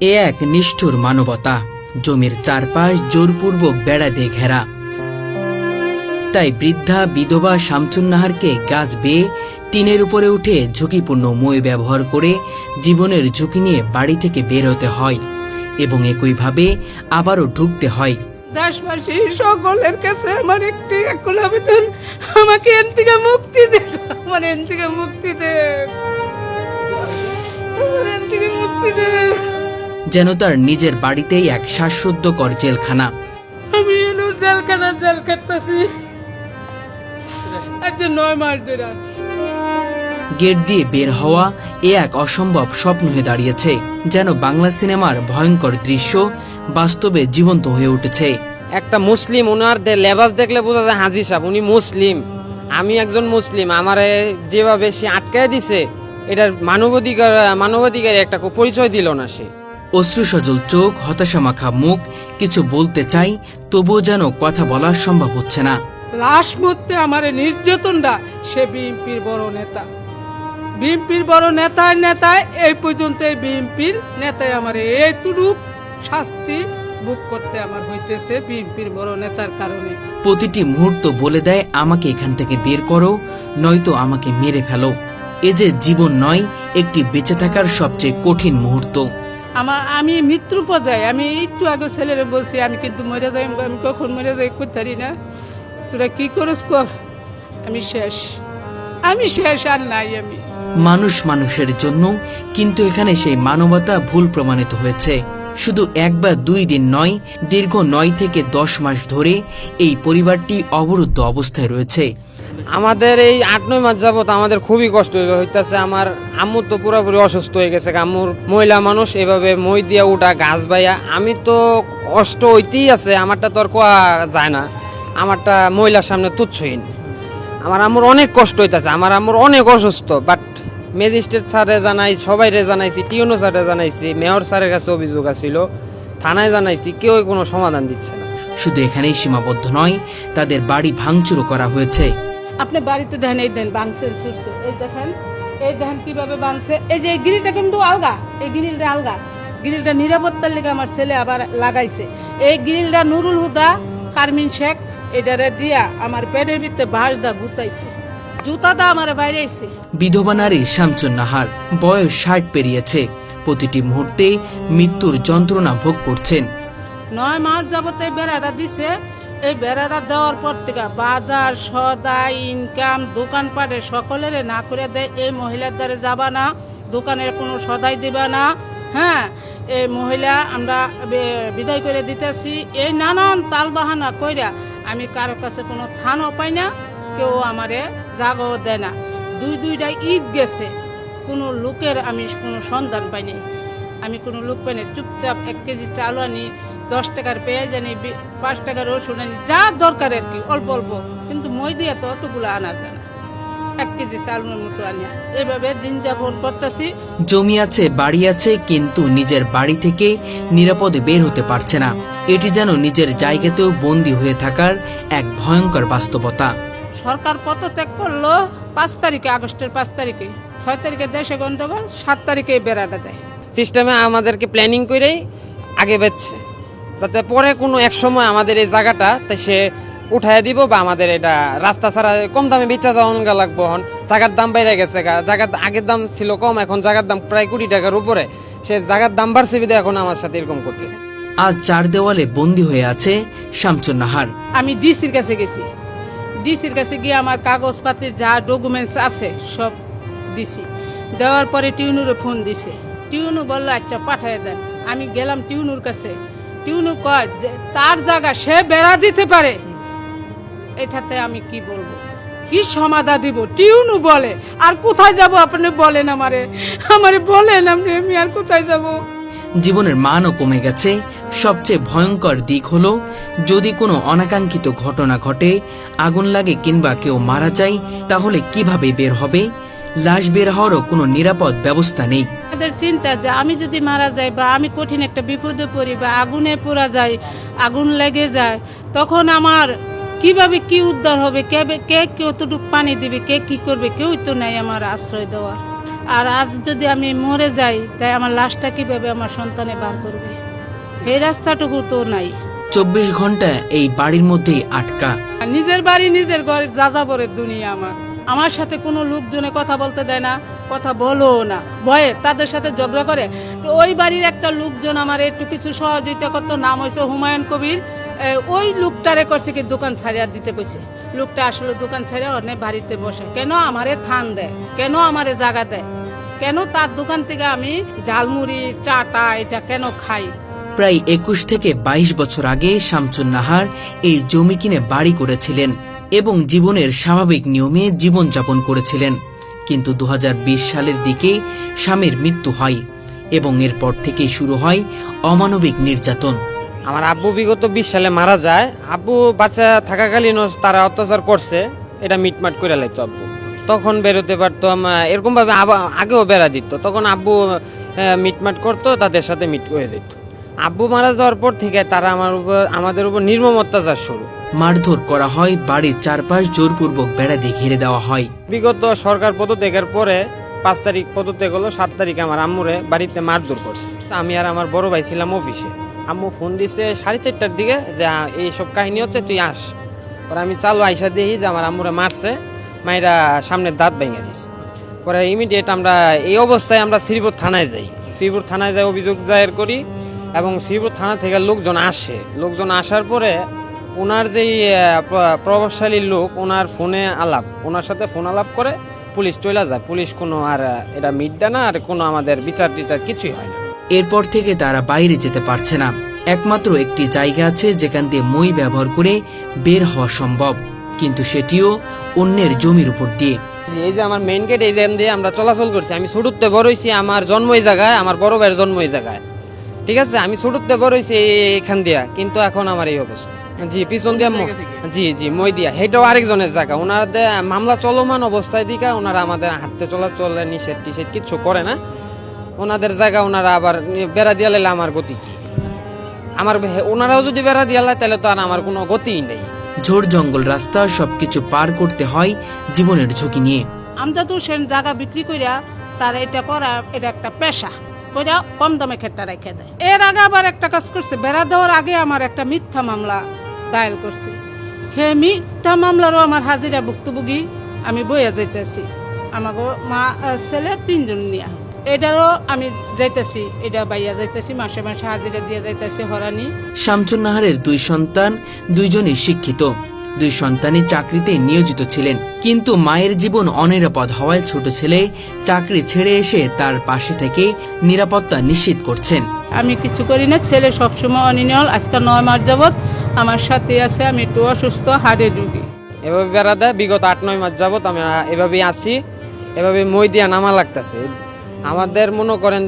এ এক নিষ্ঠুর মানবতা, জমির চারপাশ জোরপূর্বক বেড়া দিয়ে ঘেরা। তাই বৃদ্ধা বিধবা শামচুন্নাহারকে গাছ বেয়ে টিনের উপরে উঠে ঝুঁকিপূর্ণ মই ব্যবহার করে জীবনের ঝুঁকি নিয়ে বাড়ি থেকে বের হতে হয় এবং একইভাবে আবারও ঢুকতে হয়। দেশবাসী সকলের কাছে আমার একটি একুল আবেদন। আমাকে এন থেকে মুক্তি দে, আমার এন থেকে মুক্তি দে। এন থেকে মুক্তি দে। যেন তার নিজের বাড়িতেই এক শ্বাসরুদ্ধকর জেলখানা। আমি এনে জেলখানা জেল কাটতেছি। আচ্ছা নয় মাস ধরে গেট দিয়ে বের হওয়া এ এক অসম্ভব স্বপ্ন হয়ে দাঁড়িয়েছে যেন বাংলা সিনেমার ভয়ঙ্কর দৃশ্য বাস্তবে জীবন্ত হয়ে উঠেছে। একটা মুসলিম ওনার দে- লেবাস দেখলে বোঝা যায় হাজি সাহেব উনি মুসলিম। আমি একজন মুসলিম আমারে যেভাবে সে আটকায় দিছে এটার মানবাধিকার মানবাধিকার একটা পরিচয় দিল না সে। অশ্রু সজল চোখ হতাশা মাখা মুখ কিছু বলতে চাই তবুও যেন কথা বলা সম্ভব হচ্ছে না। লাশ মধ্যে আমার নির্যাতনটা সে বিএনপির বড় নেতা। বিএনপির বড় নেতায় নেতায় এই পর্যন্ত বিএনপির নেতায় আমার এইটুকু শাস্তি বুক করতে আমার হইতেছে বিএনপির বড় নেতার কারণে। প্রতিটি মুহূর্ত বলে দেয় আমাকে এখান থেকে বের করো নয়তো আমাকে মেরে ফেলো। এ যে জীবন নয় একটি বেঁচে থাকার সবচেয়ে কঠিন মুহূর্ত। আমার, আমি মৃত্যু পর্যায়ে আমি একটু আগে ছেলেরে বলছি, আমি কিন্তু মরে যাই, আমি কখন মরে যাই করতারি না। তোরা কি করস কর, আমি শেষ। আমি শেষ আর নাই আমি। মানুষ মানুষের জন্য, কিন্তু এখানে সেই মানবতা ভুল প্রমাণিত হয়েছে। শুধু এক বা দুই দিন নয়, দীর্ঘ নয় থেকে দশ মাস ধরে এই পরিবারটি অবরুদ্ধ অবস্থায় রয়েছে। আমাদের এই আট, নয় মাস যাবত আমাদের খুবই কষ্ট হইতেছে আমার আম্মুর তো পুরোপুরি অসুস্থ হয়ে গেছে, আম্মুর মহিলা মানুষ, এভাবে মই দিয়া উঠা গাছ বাইয়া। আমি তো কষ্ট হইতেই আছে, আমারটা তো আর কোয়া যায় না। আমারটা মহিলার সামনে তুচ্ছহীন আমার আম্মুর অনেক কষ্ট হইতেছে, আমার আম্মুর অনেক অসুস্থ বাট ম্যাজিস্ট্রেট স্যারে জানাই, সবাইরে জানাইছি, টিউনো স্যারে জানাইছি, মেয়র স্যারের কাছে অভিযোগ আছিল, থানায় জানাইছি কেউ কোনো সমাধান দিচ্ছে না। শুধু এখানেই সীমাবদ্ধ নয়, তাদের বাড়ি ভাঙচুরও করা হয়েছে। আপনি বাড়িতে দেখেন এই দেন বাংছেন চুরছে এই দেখেন এই দেখেন কীভাবে বাংছে। এই যে এই গ্রিলটা কিন্তু আলগা এই গ্রিলটা আলগা। গ্রিলটা নিরাপত্তার লেগে আমার ছেলে আবার লাগাইছে। এই গ্রিলটা নুরুল হুদা কারমিন শেখ এটারে দিয়া আমার পেটের ভিতরে বাঁশ দা গুতাইছে। জুতাটা আমার বাইরে আইছে। বিধবা নারী শামচুন নাহার বয়স ষাট পেরিয়েছে। প্রতিটি মুহূর্তে মৃত্যুর যন্ত্রণা ভোগ করছেন। নয় মাস যাবতে বেড়াটা দিছে এই বেড়াটা দেওয়ার পর থেকে বাজার সদাই ইনকাম দোকানপাটে সকলের না করে দেয় এই মহিলার দ্বারে যাবা না, দোকানের কোনো সদাই দিবা না। হ্যাঁ এই মহিলা আমরা বিদায় করে দিতেছি। এই নানান তালবাহানা কইরা আমি কারও কাছে কোনো থানও পাই না, কেউ আমারে জাগও দেয় না। দুই দুইটা ঈদ গেছে, কোনো লোকের আমি কোনো সন্ধান পাইনি। আমি কোনো লোক পাইনি, চুপচাপ এক কেজি চাল আনি দশ টাকার পেঁয়াজ আনি পাঁচ টাকার রসুন আনি যা দরকার আর কি অল্প অল্প। কিন্তু মই দিয়ে তো অতগুলো আনা যায় না। এক কেজি চালের মতো আনি। এভাবে দিন যাপন করতেছি। জমি আছে বাড়ি আছে কিন্তু নিজের বাড়ি থেকে নিরাপদে বের হতে পারছে না। এটি যেন নিজের জায়গাতেও বন্দী হয়ে থাকার এক ভয়ঙ্কর বাস্তবতা। সরকার পদত্যাগ করল পাঁচ তারিখে আগস্টের পাঁচ তারিখে। ছয় তারিখে দেশে গন্ডগোল সাত তারিখে বেড়াটা দেয়। সিস্টেমে আমাদেরকে প্ল্যানিং করেই আগে বেচছে। যাতে পরে কোনো এক সময় আমাদের এই জায়গাটা তা সে উঠায় দিব বা আমাদের এটা রাস্তা ছাড়া কম দামে বেচা যাওয়ান গা লাগবো হন। জায়গার দাম বেড়ে গেছে গা। জায়গার আগের দাম ছিল কম এখন জায়গার দাম প্রায় কোটি টাকার উপরে। সে জায়গার দাম বাড়ছে বিদে এখন আমার সাথে এরকম করতেছে। আজ চার দেওয়ালে বন্দী হয়ে আছে শামচুন নাহার আমি ডিসির কাছে গেছি। ডিসির কাছে গিয়ে আমার কাগজপাতি যা ডকুমেন্টস আছে সব দিছি। দেওয়ার পরে টিউনুরে ফোন দিছে। টিউনু বলল আচ্ছা পাঠিয়ে দেন। আমি গেলাম টিউনুর কাছে। টিউনু কয় তার জায়গা সে বেড়া দিতে পারে। এটাতে আমি কি বলব? কি সমাধা দিব? টিউনু বলে, আর কোথায় যাব আপনি বলেন আমারে? আমারে বলেন আপনি, আমি আর কোথায় যাব? জীবনের মানও কমে গেছে। সবচেয়ে ভয়ঙ্কর দিক হলো, যদি কোনো অনাকাঙ্ক্ষিত ঘটনা ঘটে, আগুন লাগে কিংবা কেউ মারা যায়, তাহলে কীভাবে বের হবে? লাশ বের হওয়ারও কোনো নিরাপদ ব্যবস্থা নেই। তাদের চিন্তা যে আমি যদি মারা যাই বা আমি কঠিন একটা বিপদে পড়ি বা আগুনে পোড়া যাই আগুন লেগে যায় তখন আমার কীভাবে কি উদ্ধার হবে কে কে কতটুক পানি দিবে কে কি করবে কেউই তো নাই আমার আশ্রয় দেওয়ার। আর আজ যদি আমি মরে যাই তাই আমার লাশটা কীভাবে আমার সন্তানে বার করবে? এই রাস্তাটুকু তো নাই। চব্বিশ ঘণ্টা এই বাড়ির মধ্যেই আটকা। আর নিজের বাড়ি নিজের ঘরে যাযাবরের দুনিয়া আমার। আমার সাথে কোনো লোকজনে কথা বলতে দেয় না, কথা বলো না। ভয়ে তাদের সাথে ঝগড়া করে। তো ওই বাড়ির একটা লোকজন আমার একটু কিছু সহযোগিতা করতো, নাম হয়েছে হুমায়ুন কবির। ওই লোকটারে করছে কি, দোকান ছাড়িয়া দিতে কইছে। লোকটা আসলে দোকান ছাড়িয়া অনেক বাড়িতে বসে। কেন আমারে থান দেয়? কেন আমারে জায়গা দেয়? কেন তার দোকান থেকে আমি ঝালমুড়ি, চাটা, এটা কেন খাই? প্রায় একুশ থেকে ২২ বছর আগে শামসুন নাহার এই জমি কিনে বাড়ি করেছিলেন। এবং জীবনের স্বাভাবিক নিয়মে জীবনযাপন করেছিলেন। কিন্তু দু হাজার বিশ সালের দিকে স্বামীর মৃত্যু হয় এবং এরপর থেকেই শুরু হয় অমানবিক নির্যাতন। আমার আব্বু বিগত বিশ সালে মারা যায়। আব্বু বাচ্চা থাকাকালীনও তারা অত্যাচার করছে। এটা মিটমাট করে লাইতো আব্বু। তখন বেরোতে পারতো এরকমভাবে আগেও বেড়া দিত। তখন আব্বু মিটমাট করতো, তাদের সাথে মিট হয়ে যেত। আব্বু মারা যাওয়ার পর থেকে তারা আমার উপর আমাদের উপর নির্মম অত্যাচার শুরু। মারধর করা হয় বাড়ির চারপাশ জোরপূর্বক বেড়া দিয়ে ঘিরে দেওয়া হয়। বিগত সরকার পদত্যাগের পরে পাঁচ তারিখ পদত্যাগ হলো সাত তারিখে আমার আম্মুরে বাড়িতে মারধর করছে। আমি আর আমার বড় ভাই ছিলাম অফিসে। আম্মু ফোন দিছে সাড়ে চারটার দিকে যে এইসব কাহিনী হচ্ছে তুই আস। পরে আমি চালু আইসা দেখি যে আমার আম্মুরে মারছে মায়েরা সামনের দাঁত ভেঙে দিছে। পরে ইমিডিয়েট আমরা এই অবস্থায় আমরা শ্রীপুর থানায় যাই। শ্রীপুর থানায় যাই অভিযোগ দায়ের করি। এবং শ্রীপুর থানা থেকে লোকজন আসে। লোকজন আসার পরে ওনার যেই প্রভাবশালী লোক ওনার ফোনে আলাপ। ওনার সাথে ফোন আলাপ করে পুলিশ চলে যায়। পুলিশ কোনো আর এটা মিডডা না আর কোনো আমাদের বিচার টিচার কিছুই হয় না। এরপর থেকে তারা বাইরে যেতে পারছে না। একমাত্র একটি জায়গা আছে যেখান দিয়ে মই ব্যবহার করে বের হওয়া সম্ভব। কিন্তু সেটিও অন্যের জমির উপর দিয়ে। এই যে আমার মেইন গেট এই দিয়ে আমরা চলাচল করছি আমি ছোটতে বড় হয়েছি আমার জন্ম এই জায়গায় আমার বড় ভাইয়ের জন্ম এই জায়গায়। ঠিক আছে আমি ছোটতে বড় হয়েছি এখান দিয়া কিন্তু এখন আমার এই অবস্থা। জি পিছন দিয়া জি জি মই দিয়া। সেটাও আরেকজনের জায়গা। ওনাদের মামলা চলমান অবস্থায় দিকা ওনারা আমাদের হাঁটতে চলাচলে নিষেধ টিষেধ কিচ্ছু করে না। ওনাদের জায়গা ওনারা আবার বেড়া দিয়া লাইলে আমার গতি কি? আমার ওনারাও যদি বেড়া দিয়া লায় তাহলে তো আর আমার কোনো গতিই নেই। ঝোড় জঙ্গল রাস্তা সবকিছু পার করতে হয় জীবনের ঝুঁকি নিয়ে। আমরা তো সে জায়গা বিক্রি কইরা তার এটা করা এটা একটা পেশা। কইরা কম দামে খেটটা রেখে দেয়। এর আগে আবার একটা কাজ করছে, বেড়া দেওয়ার আগে আমার একটা মিথ্যা মামলা দায়ের করছে। হে মিথ্যা মামলারও আমার হাজিরা ভুক্তভোগী আমি বইয়া যাইতেছি। আমাকে মা ছেলে তিনজন নিয়া। এটারও আমি যাইতেছি, এটা বাইয়া যাইতেছি, মাসে মাসে হাজিরা দিয়ে যাইতেছি হরানি শামসুন নাহারের দুই সন্তান, দুইজনই শিক্ষিত। দুই সন্তানই চাকরিতে নিয়োজিত ছিলেন। কিন্তু মায়ের জীবন অনিরাপদ হওয়ায় ছোট ছেলে চাকরি ছেড়ে এসে তার পাশে থেকে নিরাপত্তা নিশ্চিত করছেন। আমি কিছু করি না ছেলে সবসময় অনিনল আজকে নয় মাস যাবৎ আমার সাথে আছে আমি একটু অসুস্থ হাড়ের রুগী। এভাবে বেড়া দেয় বিগত আট নয় মাস যাবত আমি এভাবেই আছি এভাবে মই দিয়া নামা লাগতেছে। আমাদের মনে করেন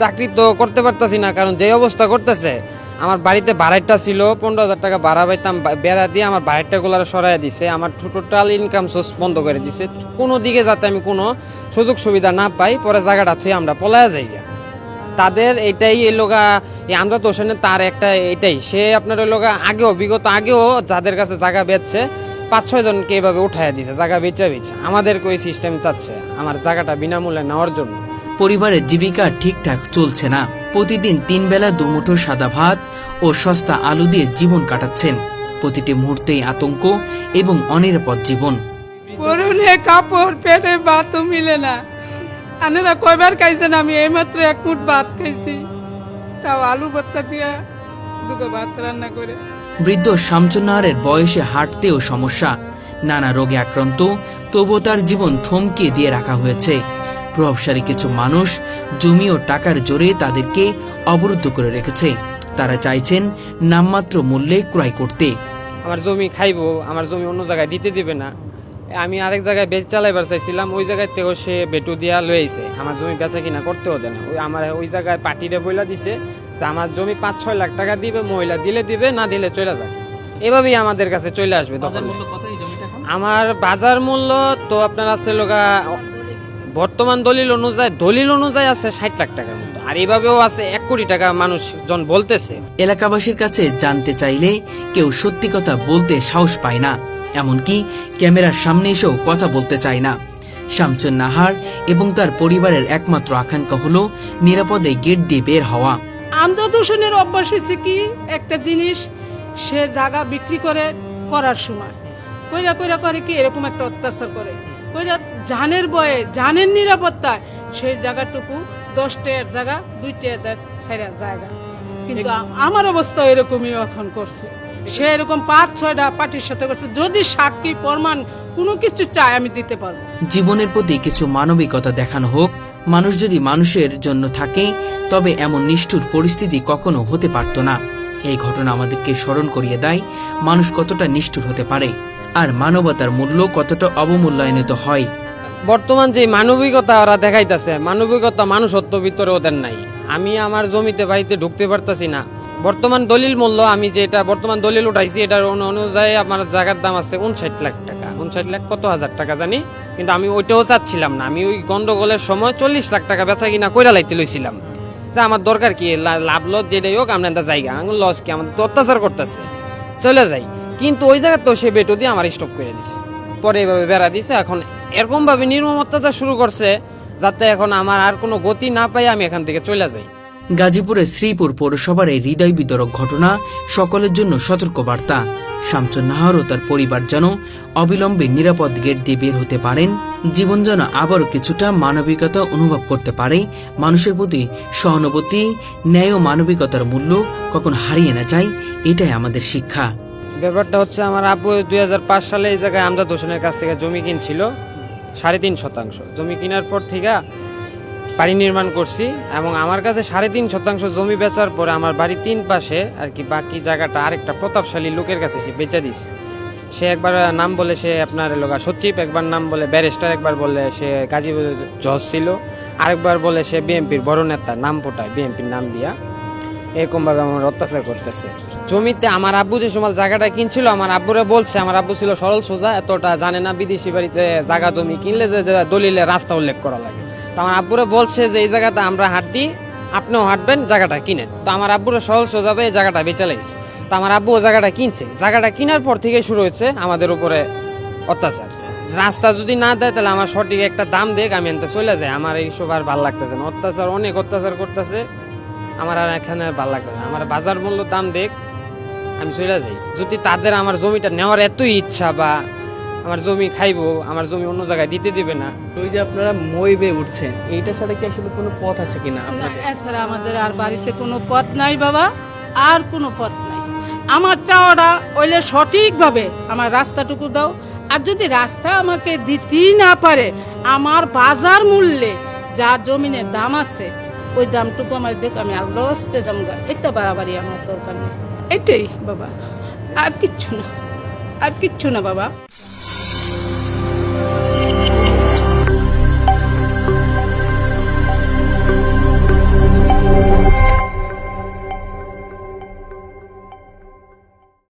চাকরি তো করতে পারতাছি না কারণ যে অবস্থা করতেছে আমার বাড়িতে বাড়াইটা ছিল, পনেরো হাজার টাকা ভাড়া পাইতাম বেড়া দিয়ে আমার বাড়িটা গুলার সরাই দিছে, আমার টোটাল ইনকাম সোর্স বন্ধ করে দিছে। কোনো দিকে যাতে আমি কোনো সুযোগ সুবিধা না পাই, পরে জায়গাটা থুয়ে আমরা পলায়া যাই। তাদের এটাই এই এই আমরা তো তার একটা এটাই। সে আপনার ওই আগেও, বিগত আগেও যাদের কাছে জায়গা বেচছে, পাঁচ ছয় জনকে এভাবে উঠাইয়া দিছে, জায়গা বেচা বেচে। আমাদেরকে ওই সিস্টেম চাচ্ছে? আমার জায়গাটা বিনামূল্যে নেওয়ার জন্য। পরিবারের জীবিকা ঠিকঠাক চলছে না। প্রতিদিন তিন বেলা দুমুঠো সাদা ভাত ও সস্তা আলু দিয়ে জীবন কাটাচ্ছেন। প্রতিটি মুহূর্তেই আতঙ্ক এবং অনিরাপদ জীবন। পরনে কাপড় পেটে ভাতও মিলে না। আনেরা কয়বার খাইছেন? আমি এইমাত্র এক মুঠ ভাত খাইছি। তাও আলু ভর্তা দিয়া দুটো ভাত রান্না করে। বৃদ্ধ শামচুন্নাহারের বয়সে হাঁটতেও সমস্যা। নানা রোগে আক্রান্ত তবুও তার জীবন থমকে দিয়ে রাখা হয়েছে। প্রভাবশালী কিছু মানুষ জমি ও টাকার জোরে তাদেরকে অবরুদ্ধ করে রেখেছে। তারা চাইছেন নামমাত্র মূল্যে ক্রয় করতে। আমার জমি খাইবো আমার জমি অন্য জায়গায় দিতে দিবে না। আমি আরেক জায়গায় বেচ চালাইবার চাইছিলাম ওই জায়গায় তেও সে বেটু দিয়া লয়েছে আমার জমি বেচা কিনা করতে দেয় না। ওই আমার ওই জায়গায় পার্টিরে বইলা দিছে যে আমার জমি পাঁচ ছয় লাখ টাকা দিবে মহিলা দিলে দিবে না দিলে চলে যাবে। এভাবেই আমাদের কাছে চলে আসবে তখন আমার বাজার মূল্য তো আপনার আছে লোকা বর্তমান দলিল অনুযায়ী দলিল অনুযায়ী আছে ষাট লাখ টাকার মতো। আর এইভাবেও আছে এক কোটি টাকা মানুষজন বলতেছে। এলাকাবাসীর কাছে জানতে চাইলে কেউ সত্যি কথা বলতে সাহস পায় না। এমনকি ক্যামেরার সামনে এসেও কথা বলতে চায় না। শামচুন নাহার এবং তার পরিবারের একমাত্র আকাঙ্ক্ষা হলো নিরাপদে গেট দিয়ে বের হওয়া। আমরা দূষণের অভ্যাস হয়েছে কি? একটা জিনিস সে জায়গা বিক্রি করে করার সময়। কইরা কইরা করে কি? এরকম একটা অত্যাচার করে। জানের বয়ে জানের নিরাপত্তায় সেই জায়গাটুকু দশ জায়গা দুই টাকার সেরা জায়গা। কিন্তু আমার অবস্থা এরকমই এখন করছে। সে এরকম পাঁচ ছয়টা পার্টির সাথে করছে। যদি সাক্ষী প্রমাণ কোনো কিছু চাই আমি দিতে পারব। জীবনের প্রতি কিছু মানবিকতা দেখানো হোক মানুষ যদি মানুষের জন্য থাকে তবে এমন নিষ্ঠুর পরিস্থিতি কখনো হতে পারত না। এই ঘটনা আমাদেরকে স্মরণ করিয়ে দেয় মানুষ কতটা নিষ্ঠুর হতে পারে। আর মানবতার মূল্য কতটা অবমূল্যায়নিত হয়? বর্তমান যে মানবিকতা ওরা দেখাইতেছে, মানবিকতা মানুষত্ব ভিতরে ওদের নাই। আমি আমার জমিতে, বাড়িতে ঢুকতে পারতাছি না। বর্তমান দলিল মূল্য আমি যেটা, বর্তমান দলিল উঠাইছি, এটার অনু- অনুযায়ী আমার জায়গার দাম আছে উনষাট লাখ টাকা। উনষাট লাখ কত হাজার টাকা জানি? কিন্তু আমি ওইটাও চাচ্ছিলাম না। আমি ওই গন্ডগোলের সময় চল্লিশ লাখ টাকা বেচা কিনা কইরা লাইতে লইছিলাম। যে আমার দরকার কি? লাভ লস যেটাই হোক, আমরা জায়গা, লস কি? আমাদের তো অত্যাচার করতেছে। চলে যাই। কিন্তু ওই জায়গা তো সে বেটো দিয়ে আমার স্টপ করে দিছে। পরে এভাবে বেড়া দিছে, এখন এরকম ভাবে নির্মম অত্যাচার শুরু করছে যাতে এখন আমার আর কোনো গতি না পাই আমি এখান থেকে চলে যাই। গাজীপুরের শ্রীপুর পৌরসভার এই হৃদয় বিতরক ঘটনা সকলের জন্য সতর্ক বার্তা। শামচুন নাহার ও তার পরিবার যেন অবিলম্বে নিরাপদ গেট দিয়ে বের হতে পারেন, জীবন যেন আবারও কিছুটা মানবিকতা অনুভব করতে পারে, মানুষের প্রতি সহানুভূতি, ন্যায় ও মানবিকতার মূল্য কখন হারিয়ে না যায়, এটাই আমাদের শিক্ষা। ব্যাপারটা হচ্ছে আমার আব্বু দুই হাজার পাঁচ সালে এই জায়গায় আমজাদ হোসেনের কাছ থেকে জমি কিনছিল, সাড়ে তিন শতাংশ। জমি কেনার পর থেকে বাড়ি নির্মাণ করছি এবং আমার কাছে সাড়ে তিন শতাংশ জমি বেচার পরে আমার বাড়ির তিন পাশে আর কি বাকি জায়গাটা আরেকটা প্রতাপশালী লোকের কাছে সে বেচে দিছে। সে একবার নাম বলে সে আপনার লোকা সচিব, একবার নাম বলে ব্যারিস্টার, একবার বলে সে গাজীপুর জজ ছিল, আরেকবার বলে সে বিএনপির বড় নেতা, নাম পোটায় বিএনপির নাম দিয়া। এরকমভাবে আমার অত্যাচার করতেছে। জমিতে আমার আব্বু যে সময় জায়গাটা কিনছিল, আমার আব্বুরে বলছে, আমার আব্বু ছিল সরল সোজা, এতটা জানে না বিদেশি বাড়িতে জায়গা জমি কিনলে যে দলিলে রাস্তা উল্লেখ করা লাগে। তো আমার আব্বুরে বলছে যে, এই জায়গাটা আমরা হাঁটি আপনিও হাঁটবেন, জায়গাটা কিনেন। তো আমার আব্বুরে সরল সোজা এই জায়গাটা বেচে লাইছে। তো আমার আব্বু ও জায়গাটা কিনছে। জায়গাটা কেনার পর থেকে শুরু হয়েছে আমাদের উপরে অত্যাচার। রাস্তা যদি না দেয়, তাহলে আমার সঠিক একটা দাম দেখ আমি এনতে চলে যাই আমার এইসব আর ভালো লাগতেছে না। অত্যাচার, অনেক অত্যাচার করতেছে। আমার আর এখানে ভালো লাগবে না। আমার বাজার মূল্য দাম দেখ আমি চলে যাই। যদি তাদের আমার জমিটা নেওয়ার এতই ইচ্ছা বা আমার জমি খাইবো আমার জমি অন্য জায়গায় দিতে দিবে না। ওই যে আপনারা মই বেয়ে উঠছেন এইটা ছাড়া কি আসলে কোনো পথ আছে কিনা না আপনাদের? এছাড়া আমাদের আর বাড়িতে কোনো পথ নাই বাবা আর কোনো পথ নাই। আমার চাওয়াটা ওইলে সঠিকভাবে আমার রাস্তাটুকু দাও আর যদি রাস্তা আমাকে দিতেই না পারে আমার বাজার মূল্যে যা জমিনের দাম আছে ওই দামটুকু আমার দেখো আমি আর লসতে জমগা এটা বাড়াবাড়ি আমার দরকার নেই। এটাই বাবা। আর কিচ্ছু না। আর কিচ্ছু না বাবা।